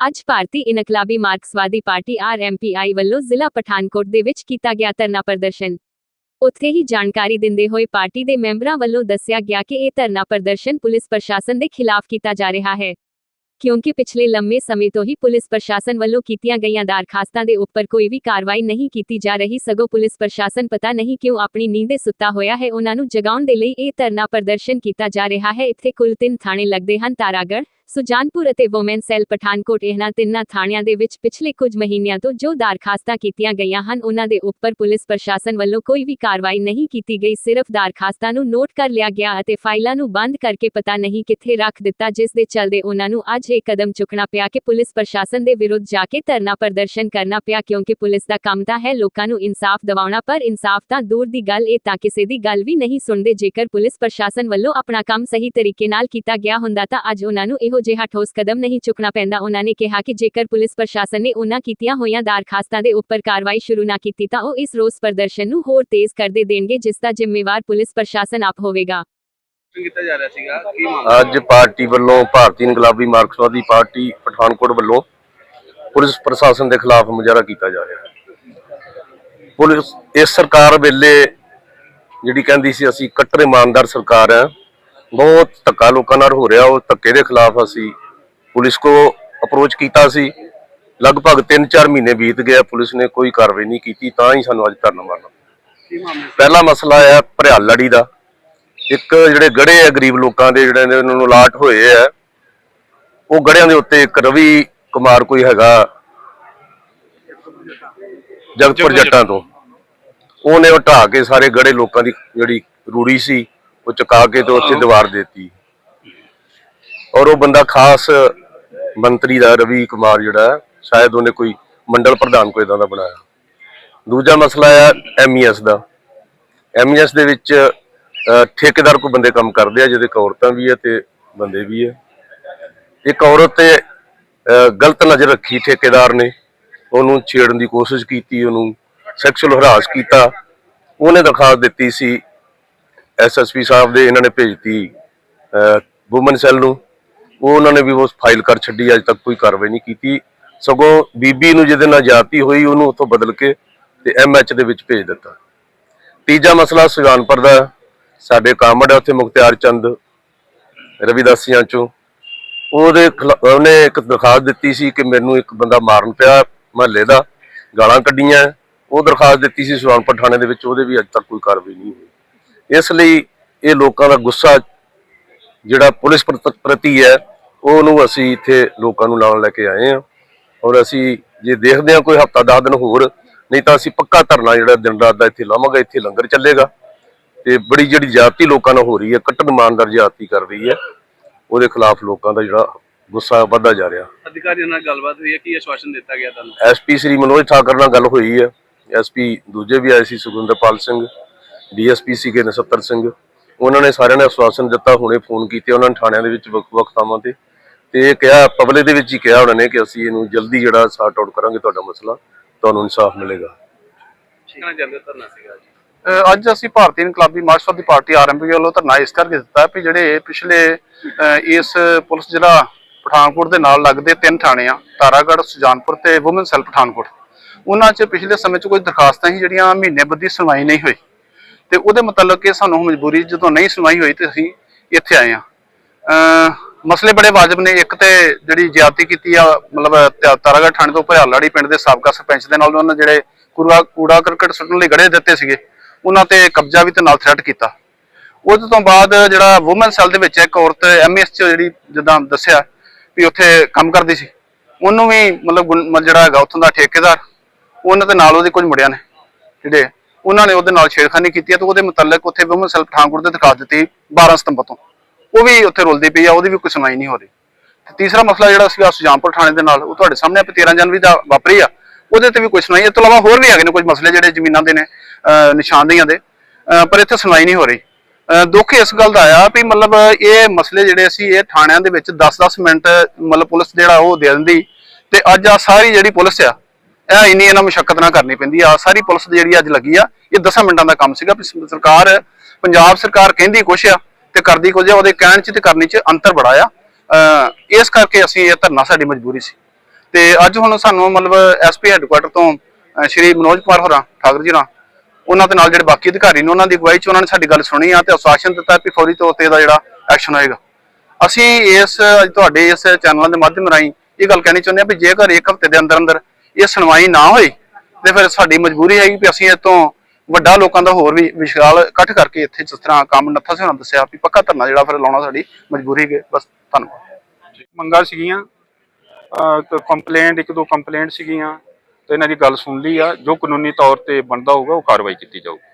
ਅੱਜ ਭਾਰਤੀ ਇਨਕਲਾਬੀ ਮਾਰਕਸਵਾਦੀ ਪਾਰਟੀ ਆਰਐਮਪੀਆਈ ਵੱਲੋਂ ਜ਼ਿਲ੍ਹਾ ਪਠਾਨਕੋਟ ਦੇ ਵਿੱਚ ਕੀਤਾ ਗਿਆ ਧਰਨਾ ਪ੍ਰਦਰਸ਼ਨ। ਉੱਥੇ ਹੀ ਜਾਣਕਾਰੀ ਦਿੰਦੇ ਹੋਏ ਪਾਰਟੀ ਦੇ ਮੈਂਬਰਾਂ ਵੱਲੋਂ ਦੱਸਿਆ ਗਿਆ ਕਿ ਇਹ ਧਰਨਾ ਪ੍ਰਦਰਸ਼ਨ ਪੁਲਿਸ ਪ੍ਰਸ਼ਾਸਨ ਦੇ ਖਿਲਾਫ ਕੀਤਾ ਜਾ ਰਿਹਾ ਹੈ। ਕਿਉਂਕਿ ਪਿਛਲੇ ਲੰਮੇ ਸਮੇਂ ਤੋਂ ਹੀ ਪੁਲਿਸ ਪ੍ਰਸ਼ਾਸਨ ਵੱਲੋਂ ਕੀਤੀਆਂ ਗਈਆਂ ਦਰਖਾਸਤਾਂ ਦੇ ਉੱਪਰ ਕੋਈ ਵੀ ਕਾਰਵਾਈ ਨਹੀਂ ਕੀਤੀ ਜਾ ਰਹੀ, ਸਗੋਂ ਪੁਲਿਸ ਪ੍ਰਸ਼ਾਸਨ ਪਤਾ ਨਹੀਂ ਕਿਉਂ ਆਪਣੀ ਨੀਂਦੇ ਸੁੱਤਾ ਹੋਇਆ ਹੈ। ਉਹਨਾਂ ਨੂੰ ਜਗਾਉਣ ਦੇ ਲਈ ਇਹ ਧਰਨਾ ਪ੍ਰਦਰਸ਼ਨ ਕੀਤਾ ਜਾ ਰਿਹਾ ਹੈ। ਇੱਥੇ ਕੁੱਲ ਤਿੰਨ ਥਾਣੇ ਲੱਗਦੇ ਹਨ, ਤਾਰਾਗੜ੍ਹ ਸੁਜਾਨਪੁਰ ਅਤੇ ਵੋਮੈਨ ਸੈੱਲ ਪਠਾਨਕੋਟ ਇਹਨਾਂ ਤਿੰਨਾਂ ਥਾਣਿਆਂ ਦੇ ਵਿੱਚ ਪਿਛਲੇ ਕੁਝ ਮਹੀਨਿਆਂ ਤੋਂ ਜੋ ਦਰਖਾਸਤਾਂ ਕੀਤੀਆਂ ਗਈਆਂ ਹਨ, ਉਹਨਾਂ ਦੇ ਉੱਪਰ ਪੁਲਿਸ ਪ੍ਰਸ਼ਾਸਨ ਵੱਲੋਂ ਕੋਈ ਵੀ ਕਾਰਵਾਈ ਨਹੀਂ ਕੀਤੀ ਗਈ, ਸਿਰਫ ਦਰਖਾਸਤਾਂ ਨੂੰ ਨੋਟ ਕਰ ਲਿਆ ਗਿਆ ਅਤੇ ਫਾਈਲਾਂ ਨੂੰ ਬੰਦ ਕਰਕੇ ਪਤਾ ਨਹੀਂ ਕਿੱਥੇ ਰੱਖ ਦਿੱਤਾ, ਜਿਸ ਦੇ ਚੱਲਦੇ ਉਹਨਾਂ ਨੂੰ ਅੱਜ ਇਹ ਕਦਮ ਚੁੱਕਣਾ ਪਿਆ ਕਿ ਪੁਲਿਸ ਪ੍ਰਸ਼ਾਸਨ ਦੇ ਵਿਰੁੱਧ ਜਾ ਕੇ ਧਰਨਾ ਪ੍ਰਦਰਸ਼ਨ ਕਰਨਾ ਪਿਆ, ਕਿਉਂਕਿ ਪੁਲਿਸ ਦਾ ਕੰਮ ਤਾਂ ਹੈ ਲੋਕਾਂ ਨੂੰ ਇਨਸਾਫ ਦਿਵਾਉਣਾ, ਪਰ ਇਨਸਾਫ ਤਾਂ ਦੂਰ ਦੀ ਗੱਲ, ਇਹ ਤਾਂ ਕਿਸੇ ਦੀ ਗੱਲ ਵੀ ਨਹੀਂ ਸੁਣਦੇ, ਜੇਕਰ ਪੁਲਿਸ ਪ੍ਰਸ਼ਾਸਨ ਵੱਲੋਂ ਆਪਣਾ ਕੰਮ ਸਹੀ ਤਰੀਕੇ ਨਾਲ ਕੀਤਾ ਗਿਆ ਹੁੰਦਾ ਤਾਂ ਅੱਜ ਉਹਨਾਂ ਨੂੰ ਇਹ ਜਿਹਾ ਠੋਸ ਕਦਮ ਨਹੀਂ ਚੁੱਕਣਾ ਪੈਂਦਾ। ਉਹਨਾਂ ਨੇ ਕਿਹਾ ਕਿ ਜੇਕਰ ਪੁਲਿਸ ਪ੍ਰਸ਼ਾਸਨ ਨੇ ਉਹਨਾਂ ਕੀਤੀਆਂ ਹੋਈਆਂ ਦਰਖਾਸਤਾਂ ਦੇ ਉੱਪਰ ਕਾਰਵਾਈ ਸ਼ੁਰੂ ਨਾ ਕੀਤੀ ਤਾਂ ਉਹ ਇਸ ਰੋਸ ਪ੍ਰਦਰਸ਼ਨ ਨੂੰ ਹੋਰ ਤੇਜ਼ ਕਰਦੇ ਦੇਣਗੇ ਜਿਸ ਦਾ ਜ਼ਿੰਮੇਵਾਰ ਪੁਲਿਸ ਪ੍ਰਸ਼ਾਸਨ ਆਪ ਹੋਵੇਗਾ। ਕੀਤਾ ਜਾ ਰਿਹਾ ਸੀਗਾ। ਕੀ ਮਾਮਲਾ ਅੱਜ ਪਾਰਟੀ ਵੱਲੋਂ ਭਾਰਤੀ ਇਨਕਲਾਬੀ ਮਾਰਕਸਵਾਦੀ ਪਾਰਟੀ ਪਠਾਨਕੋਟ ਵੱਲੋਂ ਪੁਲਿਸ ਪ੍ਰਸ਼ਾਸਨ ਦੇ ਖਿਲਾਫ ਮੁਜ਼ਾਹਰਾ ਕੀਤਾ ਜਾ ਰਿਹਾ ਹੈ। ਪੁਲਿਸ ਇਸ ਸਰਕਾਰ ਵੇਲੇ ਜਿਹੜੀ ਕਹਿੰਦੀ ਸੀ ਅਸੀਂ ਕੱਟਰ ਇਮਾਨਦਾਰ ਸਰਕਾਰ ਹੈ ਬਹੁਤ ਧੱਕਾ ਲੋਕਾਂ ਨਾਲ ਹੋ ਰਿਹਾ ਉਹ ਧੱਕੇ ਦੇ ਖਿਲਾਫ ਅਸੀਂ ਪੁਲਿਸ ਕੋ ਅਪਰੋਚ ਕੀਤਾ ਸੀ। ਲਗਭਗ 3-4 ਮਹੀਨੇ ਬੀਤ ਗਏ ਪੁਲਿਸ ਨੇ ਕੋਈ ਕਾਰਵਾਈ ਨਹੀਂ ਕੀਤੀ ਤਾਂ ਹੀ ਸਾਨੂੰ ਅੱਜ ਧਰਨਾ ਮਾਰਨਾ ਪਹਿਲਾ ਮਸਲਾ ਹੈ ਭਰਿਆਲ ਲੜੀ ਦਾ। ਇੱਕ ਜਿਹੜੇ ਗੜੇ ਆ ਗਰੀਬ ਲੋਕਾਂ ਦੇ ਜਿਹੜੇ ਨੇ ਉਹਨਾਂ ਨੂੰ ਅਲਾਟ ਹੋਏ ਆ ਉਹ ਗੜਿਆਂ ਦੇ ਉੱਤੇ ਇੱਕ ਰਵੀ ਕੁਮਾਰ ਕੋਈ ਹੈਗਾ ਜਗਤਪੁਰ ਜੱਟਾਂ ਤੋਂ। ਉਹਨੇ ਉਹ ਢਾਹ ਕੇ ਸਾਰੇ ਗੜੇ ਲੋਕਾਂ ਦੀ ਜਿਹੜੀ ਰੂੜੀ ਸੀ ਉਹ ਚੁਕਾ ਕੇ ਤੇ ਉੱਥੇ ਦੀਵਾਰ ਦੇਤੀ। ਔਰ ਉਹ ਬੰਦਾ ਖਾਸ ਮੰਤਰੀ ਦਾ, ਰਵੀ ਕੁਮਾਰ ਜਿਹੜਾ, ਸ਼ਾਇਦ ਉਹਨੇ ਕੋਈ ਮੰਡਲ ਪ੍ਰਧਾਨ ਕੋਈ ਇਦਾਂ ਦਾ ਬਣਾਇਆ। ਦੂਜਾ ਮਸਲਾ ਹੈ ਐਮਈਐਸ ਦਾ। ਐਮਈਐਸ ਦੇ ਵਿੱਚ ਠੇਕੇਦਾਰ ਕੋ ਬੰਦੇ ਕੰਮ ਕਰਦੇ ਆ, ਜਿਹਦੇ 'ਚ ਔਰਤਾਂ ਵੀ ਹੈ ਤੇ ਬੰਦੇ ਵੀ ਹੈ ਇੱਕ ਔਰਤ ਤੇ ਗਲਤ ਨਜ਼ਰ ਰੱਖੀ ਠੇਕੇਦਾਰ ਨੇ। ਉਹਨੂੰ ਛੇੜਨ ਦੀ ਕੋਸ਼ਿਸ਼ ਕੀਤੀ, ਉਹਨੂੰ ਸੈਕਸ਼ੂਅਲ ਹਰਾਸ ਕੀਤਾ। ਉਹਨੇ ਦਰਖਾਸਤ ਦਿੱਤੀ ਸੀ ਐਸਐਸਪੀ ਸਾਹਿਬ ਦੇ ਇਹਨਾਂ ਨੇ ਭੇਜਤੀ ਵੂਮਨ ਸੈੱਲ ਨੂੰ। ਉਹ ਉਹਨਾਂ ਨੇ ਵੀ ਉਸ ਫਾਈਲ ਕਰ ਛੱਡੀ, ਅਜੇ ਤੱਕ ਕੋਈ ਕਾਰਵਾਈ ਨਹੀਂ ਕੀਤੀ। ਸਗੋਂ ਬੀਬੀ ਨੂੰ ਜਿਹਦੇ ਨਾਲ ਜਾਤੀ ਹੋਈ, ਉਹਨੂੰ ਉੱਥੋਂ ਬਦਲ ਕੇ ਤੇ ਐਮਐਚ ਦੇ ਵਿੱਚ ਭੇਜ ਦਿੱਤਾ। ਤੀਜਾ ਮਸਲਾ ਸੁਜਾਨਪੁਰ ਦਾ। ਸਾਡੇ ਕਾਮੜ ਹੈ ਉੱਥੇ ਮੁਖਤਿਆਰ ਚੰਦ ਰਵਿਦਾਸੀਆਂ ਚੋਂ। ਉਹਦੇ ਖਿਲਾ- ਉਹਨੇ ਇੱਕ ਦਰਖਾਸਤ ਦਿੱਤੀ ਸੀ ਕਿ ਮੈਨੂੰ ਇੱਕ ਬੰਦਾ ਮਾਰਨ ਪਿਆ, ਮਹੱਲੇ ਦਾ। ਗਾਲਾਂ ਕੱਢੀਆਂ। ਉਹ ਦਰਖਾਸਤ ਦਿੱਤੀ ਸੀ ਸੁਜਾਨਪੁਰ ਥਾਣੇ ਦੇ ਵਿੱਚ, ਉਹਦੇ ਵੀ ਅਜੇ ਤੱਕ ਕੋਈ ਕਾਰਵਾਈ ਨਹੀਂ ਹੋਈ। ਇਸ ਲਈ ਇਹ ਲੋਕਾਂ ਦਾ ਗੁੱਸਾ ਜਿਹੜਾ ਪੁਲਿਸ ਪ੍ਰਤ- ਹੈ ਉਹਨੂੰ ਅਸੀਂ ਇੱਥੇ ਲੋਕਾਂ ਨੂੰ ਨਾਲ ਲੈ ਕੇ ਆਏ ਹਾਂ। ਔਰ ਅਸੀਂ ਜੇ ਦੇਖਦੇ ਹਾਂ ਕੋਈ ਹਫਤਾ 10 ਦਿਨ ਹੋਰ ਨਹੀਂ ਤਾਂ ਅਸੀਂ ਪੱਕਾ ਧਰਨਾ ਜਿਹੜਾ ਦਿਨ ਰਾਤ ਦਾ ਇੱਥੇ ਲਾਵਾਂਗੇ ਇੱਥੇ ਲੰਗਰ ਚੱਲੇਗਾ। ਤੇ ਬੜੀ ਜਿਹੜੀ ਜਾਤੀ ਲੋਕਾਂ ਨਾਲ ਹੋ ਰਹੀ ਹੈ ਕੱਟਣ ਇਮਾਨਦਾਰ ਜਾਤੀ ਕਰ ਰਹੀ ਹੈ ਉਹਦੇ ਖਿਲਾਫ ਲੋਕਾਂ ਦਾ ਜਿਹੜਾ ਗੁੱਸਾ ਵੱਧਦਾ ਜਾ ਰਿਹਾ। ਅਧਿਕਾਰੀਆਂ ਨਾਲ ਗੱਲਬਾਤ ਹੋਈ ਹੈ ਕੀ ਆਸ਼ਵਾਸਨ ਦਿੱਤਾ ਗਿਆ ਤੁਹਾਨੂੰ? ਐਸਪੀ ਸ੍ਰੀ ਮਨੋਜ ਠਾਕਰ ਨਾਲ ਗੱਲ ਹੋਈ ਹੈ। ਐਸਪੀ ਦੂਜੇ ਵੀ ਆਏ ਸੀ ਸੁਖਿੰਦਰਪਾਲ ਸਿੰਘ। ਡੀਐਸਪੀ ਸੀਗੇ ਨਸੱਤਰ ਸਿੰਘ। ਉਹਨਾਂ ਨੇ ਸਾਰਿਆਂ ਨੇ ਆਸ਼ਵਾਸਨ ਦਿੱਤਾ ਹੁਣੇ ਫੋਨ ਕੀਤੇ ਉਹਨਾਂ ਨੇ ਥਾਣਿਆਂ ਦੇ ਵਿੱਚ ਵੱਖ-ਵੱਖ ਥਾਵਾਂ ਤੇ। ਤੇ ਇਹ ਕਿਹਾ ਪਬਲਿਕ ਦੇ ਵਿੱਚ ਹੀ ਕਿਹਾ ਉਹਨਾਂ ਨੇ ਕਿ ਅਸੀਂ ਇਹਨੂੰ ਜਲਦੀ ਜਿਹੜਾ ਸਾਰਟ ਆਊਟ ਕਰਾਂਗੇ ਤੁਹਾਡਾ ਮਸਲਾ ਤੁਹਾਨੂੰ ਇਨਸਾਫ ਮਿਲੇਗਾ। ਕਿਹਨਾਂ ਜਾਂਦੇ ਧਰਨਾ ਸੀਗਾ ਅੱਜ? ਅਸੀਂ ਭਾਰਤੀ ਇਨਕਲਾਬੀ ਮਾਰਕਸਵਾਦੀ ਪਾਰਟੀ ਆਰਐਮਪੀ ਵੱਲੋਂ ਧਰਨਾ ਇਸ ਕਰਕੇ ਦਿੱਤਾ ਵੀ ਜਿਹੜੇ ਪਿਛਲੇ ਇਸ ਪੁਲਿਸ ਜ਼ਿਲ੍ਹਾ ਪਠਾਨਕੋਟ ਦੇ ਨਾਲ ਲੱਗਦੇ ਤਿੰਨ ਥਾਣੇ ਆ ਤਾਰਾਗੜ੍ਹ ਸੁਜਾਨਪੁਰ ਤੇ ਵੂਮਨ ਸੈੱਲ ਪਠਾਨਕੋਟ। ਉਹਨਾਂ 'ਚ ਪਿਛਲੇ ਸਮੇਂ 'ਚ ਕੋਈ ਦਰਖਾਸਤਾਂ ਸੀ ਜਿਹੜੀਆਂ ਮਹੀਨੇ ਬੱਧੀ ਸੁਣਵਾਈ ਨਹੀਂ ਹੋਈ। ਤੇ ਉਹਦੇ ਮੁਤਲਕ ਕਿ ਸਾਨੂੰ ਮਜਬੂਰੀ ਜਦੋਂ ਨਹੀਂ ਸੁਣਵਾਈ ਹੋਈ ਤੇ ਅਸੀਂ ਇੱਥੇ ਆਏ ਆ ਮਸਲੇ ਬੜੇ ਵਾਜਬ ਨੇ। ਇੱਕ ਤੇ ਜਿਹੜੀ ਜ਼ਿਆਦਤੀ ਕੀਤੀ ਆ, ਮਤਲਬ ਤਾ- ਥਾਣੇ ਤੋਂ ਭਰਿਆਲਾੜੀ ਪਿੰਡ ਦੇ ਸਾਬਕਾ ਸਰਪੰਚ ਦੇ ਨਾਲ ਉਹਨਾਂ ਜਿਹੜੇ ਕੂੜਾ ਕੂੜਾ ਕਰਕਟ ਸੁੱਟਣ ਲਈ ਗੜੇ ਦਿੱਤੇ ਸੀਗੇ, ਉਹਨਾਂ ਤੇ ਕਬਜ਼ਾ ਵੀ ਤੇ ਨਾਲ ਥ੍ਰੈਟ ਕੀਤਾ। ਉਹਦੇ ਤੋਂ ਬਾਅਦ ਜਿਹੜਾ ਔਮਨ ਸੈੱਲ ਦੇ ਵਿੱਚ ਇੱਕ ਔਰਤ ਐਮਐਸ ਚ ਜਿਹੜੀ ਜਿੱਦਾਂ ਦੱਸਿਆ ਵੀ ਉੱਥੇ ਕੰਮ ਕਰਦੀ ਸੀ, ਉਹਨੂੰ ਵੀ ਮਤਲਬ ਗੁੰ- ਮਤਲਬ ਜਿਹੜਾ ਹੈਗਾ ਉੱਥੋਂ ਦਾ ਠੇਕੇਦਾਰ, ਉਹਨਾਂ ਦੇ ਨਾਲ ਉਹਦੇ ਕੁਝ ਮੁੰਡਿਆਂ ਨੇ ਜਿਹੜੇ ਉਹਨਾਂ ਨੇ ਉਹਦੇ ਨਾਲ ਛੇੜਖਾਨੀ ਕੀਤੀ ਹੈ ਤੇ ਉਹਦੇ ਮੁਤਲਕ ਉੱਥੇ ਔਮਨ ਸੈੱਲ ਪਠਾਨਕੋਟ ਦੇ ਦਿਖਾ ਦਿੱਤੀ 12 ਸਤੰਬਰ ਤੋਂ। ਉਹ ਵੀ ਉੱਥੇ ਰੁਲਦੀ ਪਈ ਆ, ਉਹਦੀ ਵੀ ਕੋਈ ਸੁਣਵਾਈ ਨਹੀਂ ਹੋ ਰਹੀ। ਤੇ ਤੀਸਰਾ ਮਸਲਾ ਜਿਹੜਾ ਸੀਗਾ ਸੁਜਾਨਪੁਰ ਥਾਣੇ ਦੇ ਨਾਲ, ਉਹ ਤੁਹਾਡੇ ਸਾਹਮਣੇ ਆ 13 ਜਨਵਰੀ ਦਾ ਵਾਪਰੀ ਆ। ਉਹਦੇ ਤੇ ਵੀ ਕੋਈ ਸੁਣਾਈ ਇਸ ਤੋਂ ਇਲਾਵਾ ਹੋਰ ਵੀ ਹੈਗੇ ਨੇ ਕੁਝ ਮਸਲੇ ਜਿਹੜੇ ਜ਼ਮੀਨਾਂ ਦੇ ਨੇ, ਅਹ ਨਿਸ਼ਾਨਦੇਹੀਆਂ ਦੇ ਪਰ ਇੱਥੇ ਸੁਣਾਈ ਨਹੀਂ ਹੋ ਰਹੀ। ਅਹ ਦੁੱਖ ਇਸ ਗੱਲ ਦਾ ਆਇਆ ਵੀ ਮਤਲਬ ਇਹ ਮਸਲੇ ਜਿਹੜੇ ਸੀ, ਇਹ ਥਾਣਿਆਂ ਦੇ ਵਿੱਚ 10-10 ਮਿੰਟ ਮਤਲਬ ਪੁਲਿਸ ਜਿਹੜਾ ਉਹ ਦੇ ਦਿੰਦੀ ਤੇ ਅੱਜ ਆ ਸਾਰੀ ਜਿਹੜੀ ਪੁਲਿਸ ਆ ਇਹ ਇੰਨੀ ਇਹਨਾਂ ਮੁਸ਼ਕਲ ਨਾ ਕਰਨੀ ਪੈਂਦੀ ਆ। ਸਾਰੀ ਪੁਲਿਸ ਜਿਹੜੀ ਅੱਜ ਲੱਗੀ ਆ, ਇਹ 10 ਮਿੰਟਾਂ ਦਾ ਕੰਮ ਸੀਗਾ ਸਰਕਾਰ, ਪੰਜਾਬ ਸਰਕਾਰ ਕਹਿੰਦੀ ਕੁਛ ਆ ਤੇ ਕਰਦੀ ਕੁਝ ਆ, ਉਹਦੇ ਕਹਿਣ ਚ ਤੇ ਕਰਨੀ ਚ ਅੰਤਰ ਬੜਾ ਆ। ਇਸ ਕਰਕੇ ਅਸੀਂ ਇਹ ਧਰਨਾ ਸਾਡੀ ਮਜਬੂਰੀ ਸੀ। ਤੇ ਅੱਜ ਹੁਣ ਸਾਨੂੰ ਮਤਲਬ ਐਸਪੀ ਹੈੱਡਕੁਆਟਰ ਤੋਂ ਸ਼੍ਰੀ ਮਨੋਜ ਕੁਮਾਰ ਹੋਰਾਂ, ਠਾਕਰ ਜੀ ਨਾਲ ਉਹਨਾਂ ਦੇ ਨਾਲ ਜਿਹੜੇ ਬਾਕੀ ਅਧਿਕਾਰੀ ਨੇ, ਉਹਨਾਂ ਦੀ ਅਗਵਾਈ 'ਚ ਉਹਨਾਂ ਨੇ ਸਾਡੀ ਗੱਲ ਸੁਣੀ ਆ ਤੇ ਆਸ਼ਵਾਸਨ ਦਿੱਤਾ ਕਿ ਫੌਰੀ ਤੌਰ ਤੇ ਇਹਦਾ ਜਿਹੜਾ ਐਕਸ਼ਨ ਹੋਏਗਾ। ਅਸੀਂ ਇਸ, ਅੱਜ ਤੁਹਾਡੇ ਇਸ ਚੈਨਲ ਦੇ ਮਾਧਿਅਮ ਰਾਹੀਂ ਇਹ ਗੱਲ ਕਹਿਣੀ ਚਾਹੁੰਦੇ ਹਾਂ ਵੀ ਜੇਕਰ ਇੱਕ ਹਫ਼ਤੇ ਦੇ ਅੰਦਰ ਅੰਦਰ ਇਹ ਸੁਣਵਾਈ ਨਾ ਹੋਈ ਤੇ ਫਿਰ ਸਾਡੀ ਮਜਬੂਰੀ ਹੈਗੀ ਵੀ ਅਸੀਂ ਇਹ ਵੱਡਾ ਲੋਕਾਂ ਦਾ ਹੋਰ ਵੀ ਵਿਸ਼ਾਲ ਇਕੱਠ ਕਰਕੇ ਇੱਥੇ ਜਿਸ ਤਰ੍ਹਾਂ ਕੰਮ ਨੱਥਾ ਸਿਉਣਾ ਦੱਸਿਆ ਵੀ ਪੱਕਾ ਧਰਨਾ ਜਿਹੜਾ ਫਿਰ ਲਾਉਣਾ ਸਾਡੀ ਮਜਬੂਰੀ ਹੈ ਬਸ ਧੰਨਵਾਦ। ਮੰਗਾਂ ਸੀਗੀਆਂ ਕੰਪਲੇਂਟ ਇੱਕ ਦੋ ਕੰਪਲੇਂਟ ਸੀਗੀਆਂ ਤੇ ਇਹਨਾਂ ਦੀ ਗੱਲ ਸੁਣ ਲਈ ਆ। ਜੋ ਕਾਨੂੰਨੀ ਤੌਰ ਤੇ ਬਣਦਾ ਹੋਊਗਾ ਉਹ ਕਾਰਵਾਈ ਕੀਤੀ ਜਾਊਗੀ।